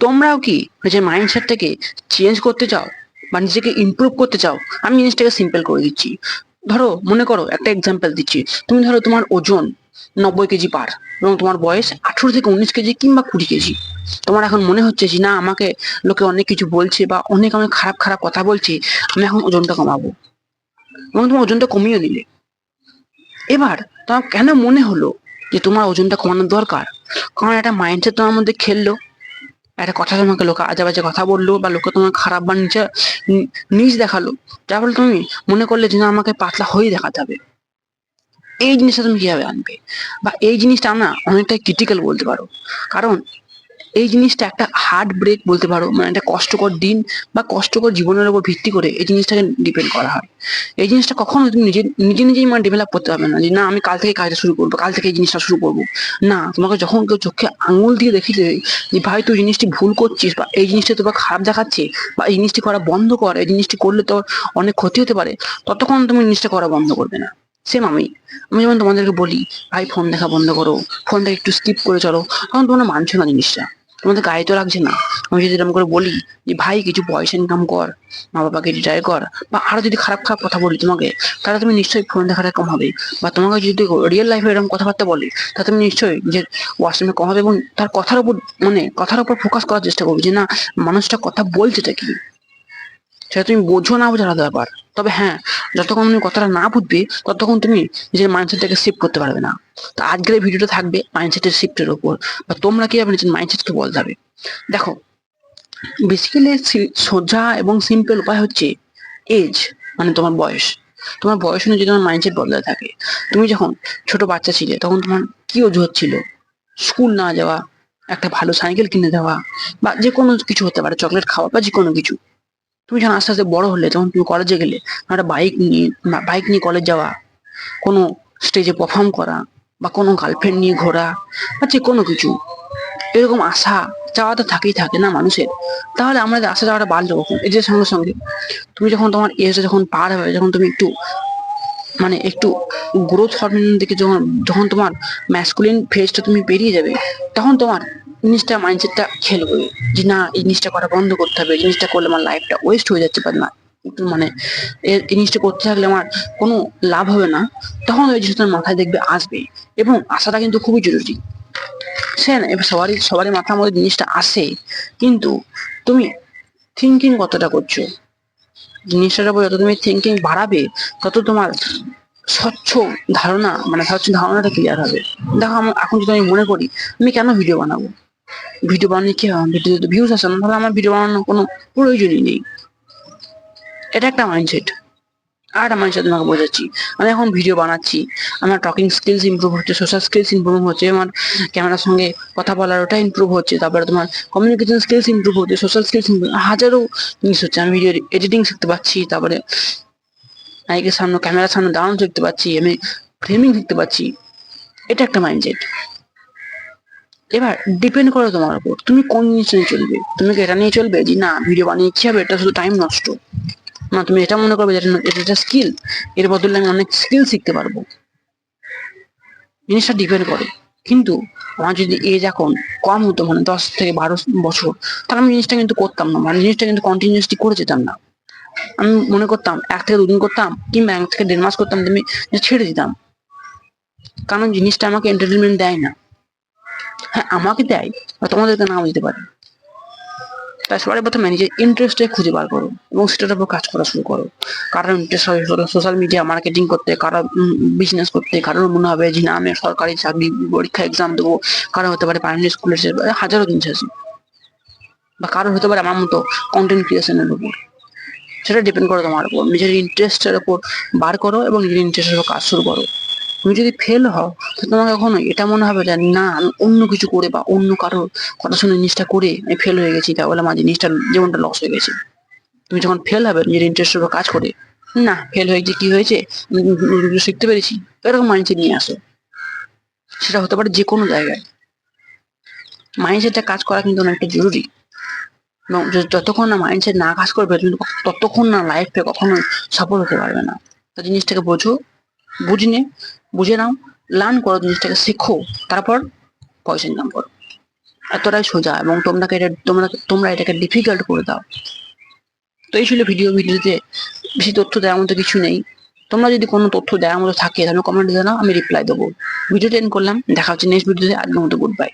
তোমরাও কি নিজের মাইন্ডসেটটাকে চেঞ্জ করতে চাও বা নিজেকে ইমপ্রুভ করতে চাও? আমি জিনিসটাকে সিম্পল করে দিচ্ছি। ধরো, মনে করো, একটা এক্সাম্পল দিচ্ছি। তুমি ধরো তোমার ওজন নব্বই কেজি পার এবং তোমার বয়স আঠেরো থেকে উনিশ কেজি কিংবা কুড়ি কেজি। তোমার এখন মনে হচ্ছে যে, না, আমাকে লোকে অনেক কিছু বলছে বা অনেক অনেক খারাপ খারাপ কথা বলছে, আমি এখন ওজনটা কমাবো। এবং তোমার ওজনটা কমিয়ে নিলে এবার তোমার কেন মনে হলো যে তোমার ওজনটা কমানোর দরকার? কারণ একটা মাইন্ডসেট তোমার মধ্যে খেললো। একটা কথা তোমাকে লোকে আজে বাজে কথা বলল বা লোকে তোমার খারাপ বা নিচে নিচ দেখাল যার ফলে তুমি মনে করলে যে না আমাকে পাতলা হয়ে দেখাতে হবে। এই জিনিসটা তুমি কীভাবে আনবে? বা এই জিনিসটা আমরা অনেকটাই ক্রিটিক্যাল বলতে পারো। কারণ এই জিনিসটা একটা হার্ট ব্রেক বলতে পারো মানে একটা কষ্টকর দিন বা কষ্টকর জীবনের উপর ভিত্তি করে এই জিনিসটাকে ডিপেন্ড করা হয়। এই জিনিসটা কখনো তুমি নিজে নিজে নিজেই মানে ডেভেলপ করতে পারবে না যে না, আমি কাল থেকে কাজটা শুরু করব, কাল থেকে এই জিনিসটা শুরু করব। না, তোমাকে যখন কেউ চোখে আঙুল দিয়ে দেখিয়ে দেবে যে ভাই তুই জিনিসটি ভুল করছিস বা এই জিনিসটা তোকে খারাপ দেখাচ্ছে বা এই জিনিসটি করা বন্ধ কর, এই জিনিসটি করলে তোর অনেক ক্ষতি হতে পারে, ততক্ষণ তুমি জিনিসটা করা বন্ধ করবে না। সেম আমি। আমি যেমন তোমাদেরকে বলি, ভাই ফোন দেখা বন্ধ করো ফোনটা একটু স্কিপ করে চলো তখন তোমরা মানছো না জিনিসটা। তোমাদের গায়ে তো লাগছে না। আমি যদি এরকম করে বলি যে, ভাই, কিছু পয়সা ইনকাম কর, মা বাবাকে রিটায়ার কর, বা আরও যদি খারাপ খারাপ কথা বলি তোমাকে, তাহলে তুমি নিশ্চয়ই ফোন দেখাটা কম হবে। বা তোমাকে যদি রিয়েল লাইফে এরকম কথাবার্তা বলি, তাহলে তুমি নিশ্চয়ই যে ওয়াশরুমে কম হবে এবং তার কথার উপর মানে কথার উপর ফোকাস করার চেষ্টা করবে যে, না, মানুষটা কথা বলছেটা কি? সেটা তুমি বোঝো না বোঝো আলাদা ব্যাপার। তবে হ্যাঁ যতক্ষণ তুমি কথাটা না বুঝবে, ততক্ষণ তুমি নিজের মাইন্ডসেটটাকে শিফট করতে পারবে না। তো আজকের ভিডিওটা থাকবে মাইন্ডসেটের শিফটের উপর। বা তোমরা কীভাবে নিজের মাইন্ডসেটকে বদলাবে? দেখো বেসিক্যালি সোজা এবং সিম্পল উপায় হচ্ছে এজ মানে তোমার বয়স। তোমার বয়স অনুযায়ী তোমার মাইন্ডসেট বদলাতে থাকে। তুমি যখন ছোট বাচ্চা ছিলে, তখন তোমার কি অজুহাত ছিল? স্কুল না যাওয়া, একটা ভালো সাইকেল কিনে দেওয়া, বা যে কোনো কিছু হতে পারে চকলেট খাওয়া, বা যে কোনো কিছু। তুমি যখন আস্তে আস্তে বড় হলে তখন তুমি কলেজে গেলে একটা বাইক নিয়ে বাইক নিয়ে কলেজ যাওয়া, কোনো স্টেজে পারফর্ম করা, বা কোনো গার্লফ্রেন্ড নিয়ে ঘোরা, বা যে কোনো কিছু, এরকম আশা চাওয়া তো থাকেই থাকে না মানুষের? তাহলে আমাদের আশা চাওয়াটা বাড়লো কখন? এদের সঙ্গে সঙ্গে, তুমি যখন তোমার এজটা যখন পার হবে, যখন তুমি একটু মানে একটু গ্রোথ হরমোন দিকে যখন যখন তোমার ম্যাসকুলিন ফেজটা তুমি পেরিয়ে যাবে, তখন তোমার জিনিসটা মাইন্ডসেটটা খেলবে। যে না, এই জিনিসটা করা বন্ধ করতে হবে জিনিসটা করলে আমার লাইফটা ওয়েস্ট হয়ে যাচ্ছে বা না মানে এই জিনিসটা করতে থাকলে আমার কোনো লাভ হবে না। তখন ওই জিনিসটা মাথায় দেখবে আসবে এবং আসাটা কিন্তু খুবই জরুরি। সে না, এবার সবারই সবারই মাথার মধ্যে জিনিসটা আসে কিন্তু তুমি থিঙ্কিং কতটা করছ? জিনিসটার উপর যত তুমি থিঙ্কিং বাড়াবে, তত তোমার স্বচ্ছ ধারণা মানে স্বচ্ছ ধারণাটা ক্লিয়ার হবে। দেখো এখন যদি আমি মনে করি, আমি কেন ভিডিও বানাবো? ভিডিও বানিয়ে কি হবে ভিডিওতে ভিউজ আসে না, তাহলে আমার ভিডিও বানানোর কোনো প্রয়োজনই নেই। এটা একটা মাইন্ডসেট আর একটা মাইন্ডসেট তোমাকে বোঝাচ্ছি। আমি এখন ভিডিও বানাচ্ছি। আমার টকিং স্কিলস ইম্প্রুভ হচ্ছে সোশ্যাল স্কিলস ইমপ্রুভ হচ্ছে, আমার ক্যামেরার সঙ্গে কথা বলার ওটা ইমপ্রুভ হচ্ছে, তারপরে তোমার কমিউনিকেশন স্কিলস ইম্প্রুভ হচ্ছে সোশ্যাল স্কিলস ইম্প্রুভ হাজারো জিনিস হচ্ছে। আমি ভিডিও এডিটিং শিখতে পারছি, তারপরে মাইকের সামনে ক্যামেরার সামনে দাঁড়ানো শিখতে পারছি, আমি ফ্রেমিং শিখতে পারছি। এটা একটা মাইন্ডসেট এবার ডিপেন্ড করে তোমার উপর। তুমি কোন জিনিস নিয়ে চলবে? তুমি কি এটা নিয়ে চলবে যে না ভিডিও বানিয়ে কি হবে? এটা শুধু টাইম নষ্ট। না, তুমি এটা মনে করবে এটা এটা স্কিল এর বদলে আমি অনেক স্কিল শিখতে পারব। জিনিসটা ডিপেন্ড করে। কিন্তু আমার যদি এজ এখন কম হতো মানে দশ থেকে বারো বছর, তাহলে আমি জিনিসটা কিন্তু করতাম না। মানে জিনিসটা কিন্তু কন্টিনিউসলি করে যেতাম না। আমি মনে করতাম, এক থেকে দুদিন করতাম, কিংবা এক থেকে দেড় মাস করতাম তুমি ছেড়ে দিতাম। কারণ জিনিসটা আমাকে এন্টারটেনমেন্ট দেয় না। হ্যাঁ আমাকে দেয় বা তোমাদেরকে নাও দিতে পারে। তাই সবার প্রথমে নিজের ইন্টারেস্টে খুঁজে বার করো এবং সেটার উপর কাজ করা শুরু করো। কারোর ইন্টারেস্ট হয় সোশ্যাল মিডিয়া মার্কেটিং করতে, কারও বিজনেস করতে, কারোর মনে হবে যে না, আমি সরকারি চাকরি, পরীক্ষা এক্সাম দেবো। কারও হতে পারে প্রাইমারি স্কুলের হাজারো জিনিস আছে বা কারোর হতে পারে আমার মতো কন্টেন্ট ক্রিয়েশনের উপর। সেটা ডিপেন্ড করে তোমার উপর। নিজের ইন্টারেস্টের উপর বার করো এবং নিজের ইন্টারেস্টের উপর কাজ শুরু করো। তুমি যদি ফেল হও, তো তোমাকে কখনো এটা মনে হবে যে, না, আমি অন্য কিছু করে বা অন্য কারোর কথা শুনে জিনিসটা করে আমি ফেল হয়ে গেছি তাহলে আমার জিনিসটা জীবনটা লস হয়ে গেছে। তুমি যখন ফেল হবে, নিজের ইন্টারেস্টের উপর কাজ করে, না ফেল হয়েছে কি হয়েছে? শিখতে পেরেছি। এরকম মাইন্ডসেট নিয়ে আসো। সেটা হতে পারে যে কোনো জায়গায় মাইন্ডসেটটা কাজ করা কিন্তু অনেকটা জরুরি। এবং যতক্ষণ না মাইন্ডসেট না কাজ করবে ততক্ষণ না লাইফে কখনো সফল হতে পারবে না। তো জিনিসটাকে বোঝো বুঝনে বুঝে নাও লার্ন করো জিনিসটাকে, শেখো, তারপর পয়সা ইনকাম করো। এতটাই সোজা এবং তোমরা এটা, তোমরা তোমরা এটাকে ডিফিকাল্ট করে দাও। তো এই ছিল ভিডিও ভিডিওতে বেশি তথ্য দেওয়ার মতো কিছু নেই। তোমরা যদি কোনো তথ্য দেওয়ার মতো থাকে, তাহলে কমেন্টে জানাও, আমি রিপ্লাই দেবো। ভিডিওটা এন্ড করলাম, দেখা হচ্ছে নেক্সট ভিডিওতে আজকের মতো গুড বাই